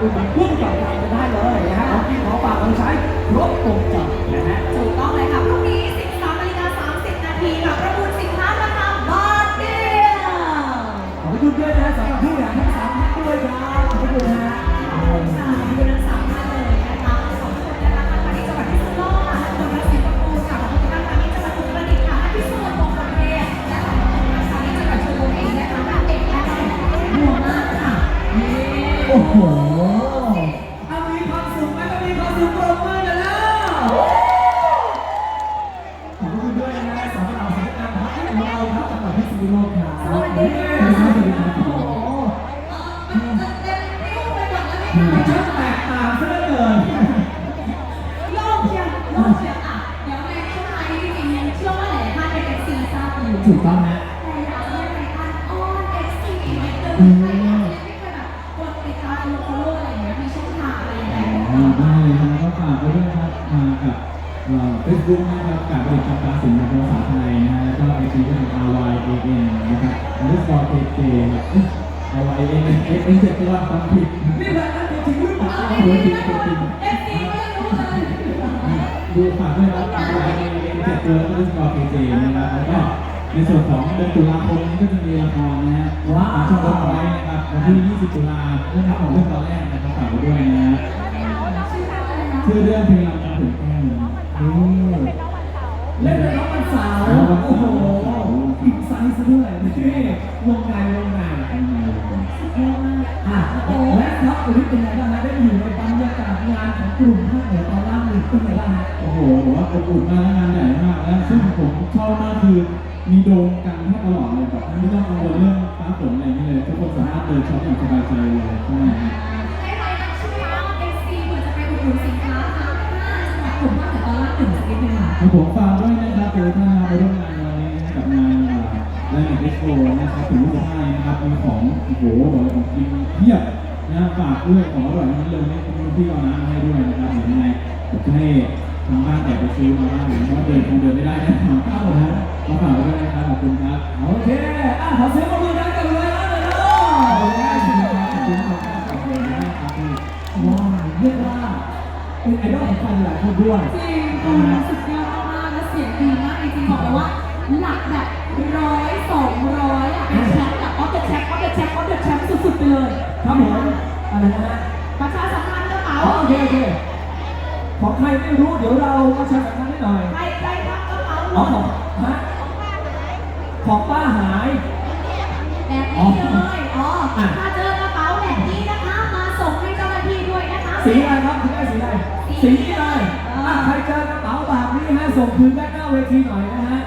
อุดหนุนพุ่ง พิษณุโลกครับสวัสดีค่ะสวัสดีครับโอ้โหเออมันจะเต็มติ้วไปหมดแล้วมันนี่ช่าค่ะงแตกต่างซะเหลือเกินโลกเชียงโลกเชียงอะเดี๋ยวในช่วงท้ายจริงๆยังเชื่อว่าหลายท่านเป็น FC ทราบอยู่ถูกต้องนะ underscore K J ครับเอ้ย R Y A N เอ็กเจ็ดตัวฟังผิดนี่แหละนั่นคือจริงหรือเปล่าตัวจริงตัวจริง FC ก็ยังรู้เลยดูฝากด้วยครับ R Y A N เจ็ดตัวแล้วก็ underscore K J นะครับแล้วก็ในส่วนของเดือนตุลาคมนี้ก็จะมีละครนะฮะว่าช่องวันไว้นะครับวันที่ 20 ตุลาเรื่องของเรื่องตอนแรกนะครับฝากไว้ด้วยนะฮะชื่อเรื่องอะไรนะชื่อเรื่องเพลงลำคำถึงแก้มเล่นเป็นน้องวันเสาร์โอ้โหอินไซะด้วยนี่วงในวงในเยอะมากอะและครับวันนี้เป็นไงบ้างฮะได้อยู่ในบรรยากาศงานของกลุ่มภาคเหนือตอนล่างนี่เป็นไงบ้างฮะโอ้โหผมว่าอบอุ่นมากและงานใหญ่มากและซึ่งผมชอบมากคือมีโดมกันแทบตลอดเลยแบบไม่ต้องกังวลเรื่องฟ้าฝนอะไรนี่เลยทุกคนสามารถเดินช็อปอย่างสบายใจเลยใช่ไหมครับให้ใครตั้งชื่อว่า FC เผื่อจะไปอุดหนุนสินค้าทั้งจังหวัดกลุ่มภาคเหนือตอนล่างถึงสักนิดนึงค่ะครับผมฝากด้วยนะครับเจอท่านมาร่วมงานวันนี้กับงาน ไลน์เอ็กโปนะครับถึงรุ่นห้านะครับมีของโอ้โหของกินเพียบนะฝากด้วยของอร่อยทั้งนั้นเลยนี่คุณพี่เอาน้ำมาให้ด้วยนะครับเดี๋ยวยังไงผมจะให้ทางบ้านแอบไปซื้อมาบ้างเพราะว่าเดินคงเดินไม่ได้น่นอนครับผมนะก็ฝากด้วยนะครับขอบคุณครับโอเคอะขอเสียงปรบมือดังกับเลยนะเลยนะว้าวเรียกว่าเป็นไอดอลของใครหลายคนด้วยจริงคุณสุดยอดมากและเสียงดีมากจริงๆบอกเลยว่าหลักแบบร้อย สองร้อยอะเป็นแชมป์แบบออฟเดอะแชมป์ออฟเดอะแชมป์ออฟเดอะแชมป์สุดๆไปเลยครับผมอะไรนะฮะประชาสัมพันธ์กระเป๋าอ๋อโอเคโอเคของใครไม่รู้เดี๋ยวเราประชาสัมพันธ์ให้หน่อยใครใครทำกระเป๋าหอ๋อล่นของฮะของป้าหาย แบบนี้เลยอ๋อถ้าเจอกระเป๋าแบบนี้นะคะ มาส่งให้เจ้าหน้าที่ด้วยนะคะ สีอะไรครับคุณแม่สีอะไรสีนี้เลยอะใครเจอกระเป๋าแบบนี้ฮะส่งคืนด้านหน้าเวทีหน่อยนะฮะ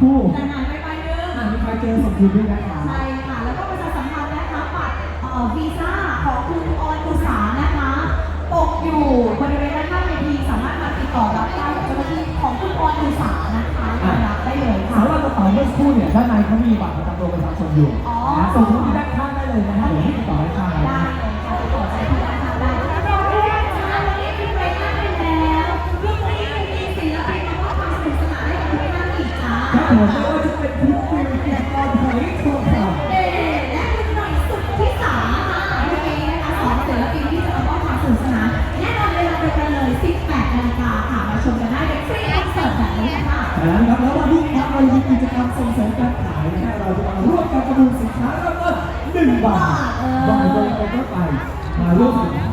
คู่แต่หายไปใบนึง อะมีใครเจอส่งคืนด้วยนะครับใช่ค่ะ แล้วก็ประชาสัมพันธ์นะคะบัตรเอ่อวีซ่าของคุณออนอุสานะคะตกอยู่บริเวณด้านหน้าเวทีสามารถมาติดต่อรับได้กับเจ้าหน้าที่ของคุณออนอุสานะคะมารับได้เลยค่ะ สำหรับกระเป๋าเมื่อสักครู่เนี่ยด้านในเขามีบัตรประจำตัวประชาชนอยู่อ๋อนะส่งที่ด้านข้างได้เลยนะฮะเดี๋ยวให้ติดต่อด้านข้างเลยได้ ไม่ว่าจะเป็นคุยกิจกรผลิตโทรศัพท์เอ๊ะและคุณหน่อยสุดที่สามค่ะวันนี้นะคะสองศิลปินที่จะมาว่าความสนุกสนานแน่นอนเวลาเดียวกันเลย 18นาฬิกาค่ะ มาชมกันได้เป็นฟรีคอนเสิร์ตแบบนี้ค่ะ นะครับแล้ววันนี้ครับเรามีกิจกรรมส่งเสริมการขายนะฮะเราจะมาร่วมกันประมูลสินค้าเริ่มต้นหนึ่งบาทบางคนเป็นต้นไปมาร่วมกัน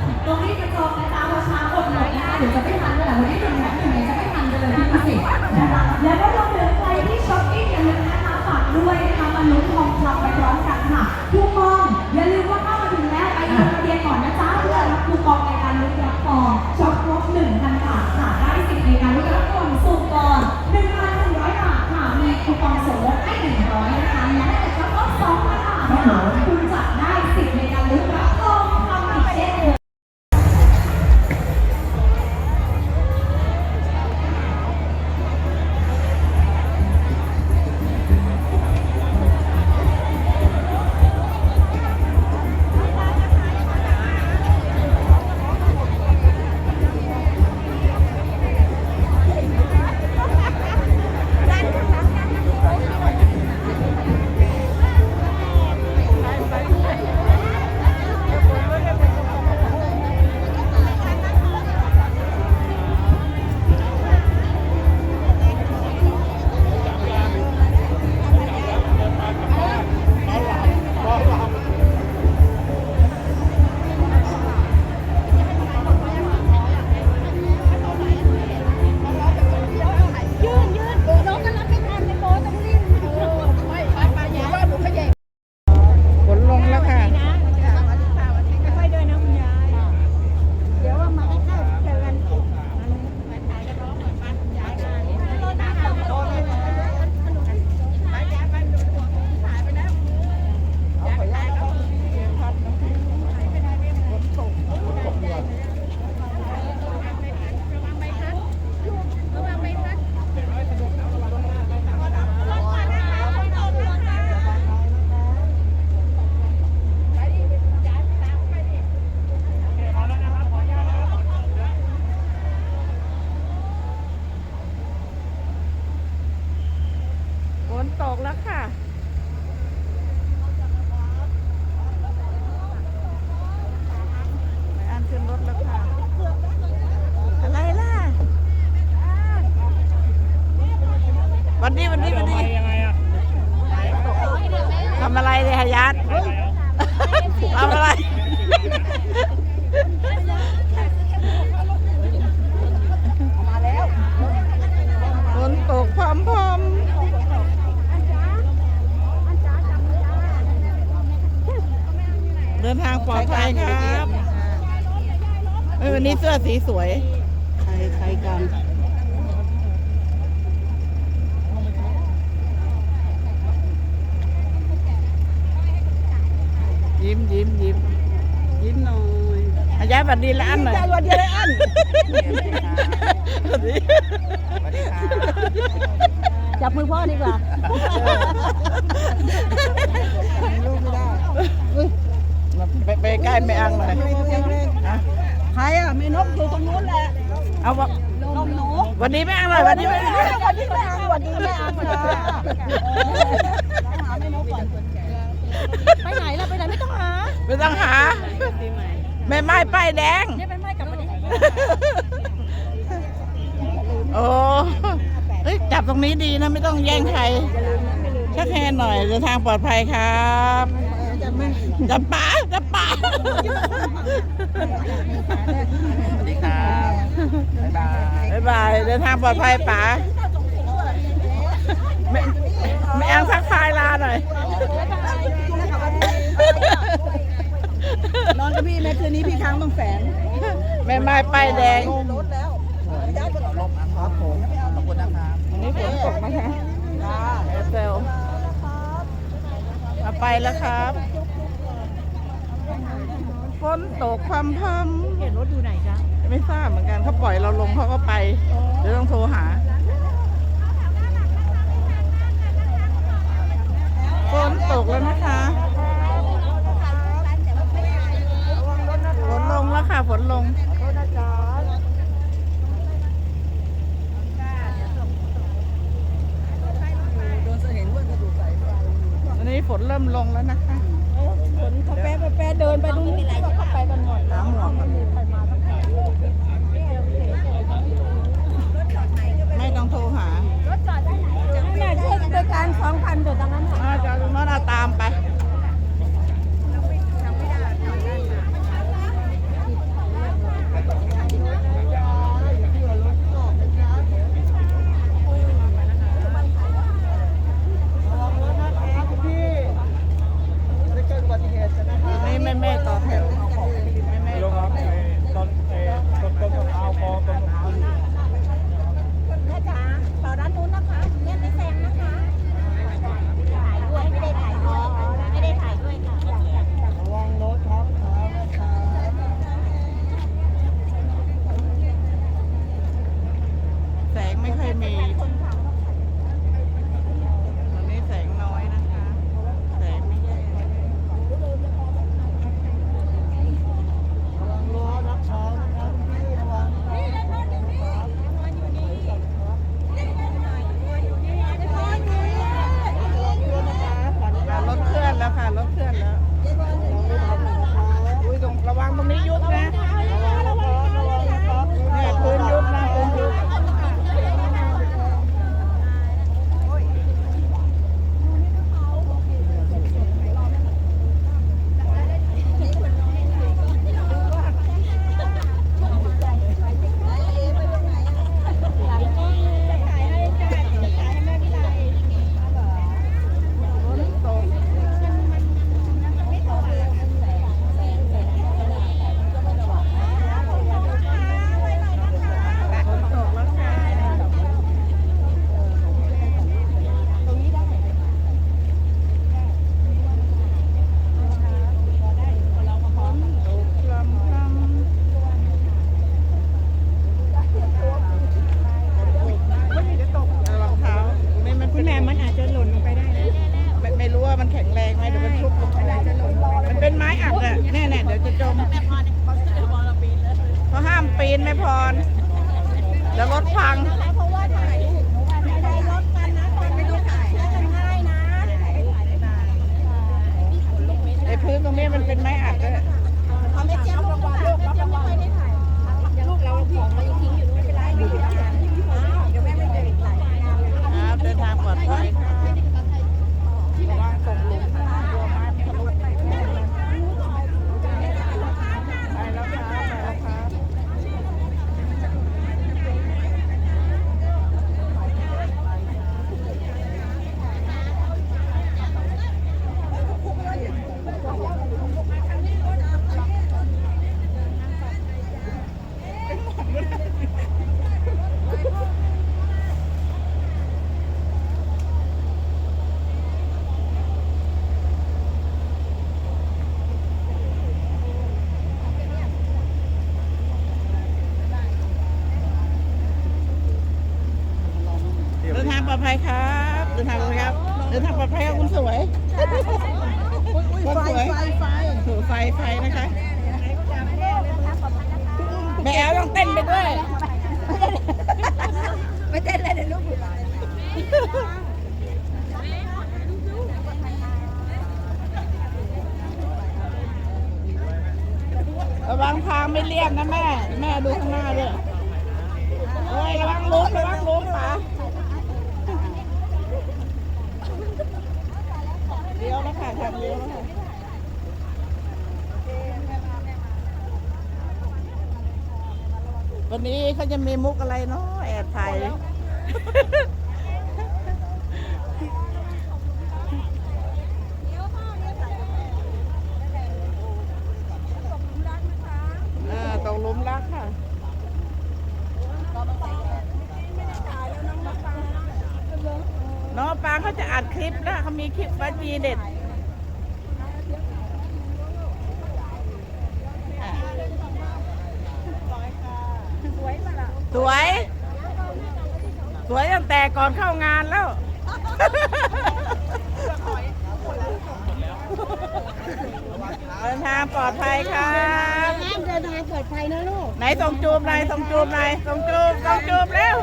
ปลอดภัยครับเออวันนี้เสื้อสีสวย ใครใครกันยิ้มยิ้มยิ้มยิ้มหน่อยอาย้ายบัดดีละอันหน่อยใจวันเดียวเลยอันสวัสดีจับมือพ่อดีกว่าลูกไม่ได้ ไปไปใกล้แม่อังหน่อยฮะ ใครอะแม่นกอยู่ตรงนู้นแหละ เอาวะนมหนูวันนี้แม่อังหน่อยวันนี้แม่อังวันนี้แม่อังวันนี้แม่อังค่ะหาแม่นกก่อนไปไหนล่ะไปไหนไม่ต้องหาไม่ต้องหาแม่ไม้ป้ายแดงเนี่ยไปไม่กลับมาดิโอ้เฮ้ยจับตรงนี้ดีนะไม่ต้องแย่งใครชักแฮนหน่อยเดินทางปลอดภัยครับ จับป๋าจับป๋าสวัสดีครับบ๊ายบายบ๊ายบายเดินทางปลอดภัยป๋าแม่แม่อังทักทายลาหน่อย นอนกับพี่ไหมคืนนี้พี่ค้างบางแสนแม่ไม้ป้ายแดงรถแล้วครับผมขอบคุณนะครับวันนี้ฝนตกนะคะเอเซลมาไปแล้วครับ ฝนตกพรำพรำเห็นรถอยู่ไหนจ๊ะไม่ทราบเหมือนกันเขาปล่อยเราลงเขาก็ไป เดี๋ยวต้องโทรหา ฝนตกแล้วนะคะฝนลงแล้วค่ะฝนลงโดนเห็นว่ากระดูกใส่อันนี้ฝนเริ่มลงแล้วนะคะ ภัยครับเดินทางปลอดภัยครับเดินทางปลอดภัยครับคุณสวยคนสวยไฟไฟไฟไฟนะคะแม่แอลต้องเต้นไปด้วยไม่เต้นเลยเดี๋ยวลูกอยู่ระวังทางไม่เลี่ยนนะแม่ แม่ดูข้างหน้าด้วยโอ้ยระวังล้มระวังล้มป๋าเลี้ยวแล้วค่ะ ทางเลี้ยววันนี้เขาจะมีมุกอะไรเนาะแอบถ่ายอ่าตกลุมรักค่ะน้องปางเขาจะอัดคลิปแล้วเขามีคลิปวัจีเด็ดอะ สวย สวยตั้งแต่ก่อนเข้างานแล้ว เดินทางปลอดภัยครับห้ามเดินทางปลอดภัยนะลูก ไหนส่งจูบหน่อยส่งจูบหน่อยส่งจูบส่งจูบเร็ว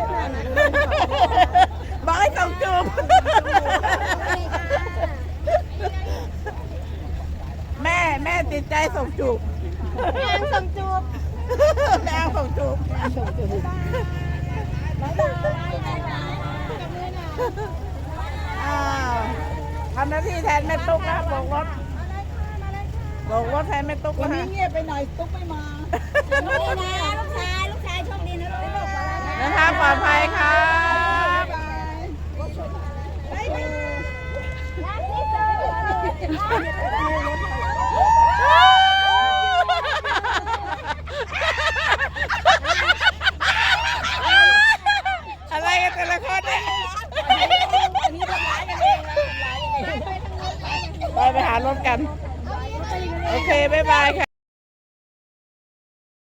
บอกให้ส่งจูบแม่แม่ติดใจส่งจูบแม่ส่ง จูบแม่ส่งจูบบ๊ายบายบ๊ายบายกับมือหน่อยอ้าวทำหน้าที่แทนแม่ตุ๊กนะบอกรถโบกว่าแทนแม่ตุ๊กแล้วฮะเงียบไปหน่อยตุ๊กไม่มาลูกชายลูกชายลูกชายโชคดีนะลูกนะคะปลอดภัยค่ะ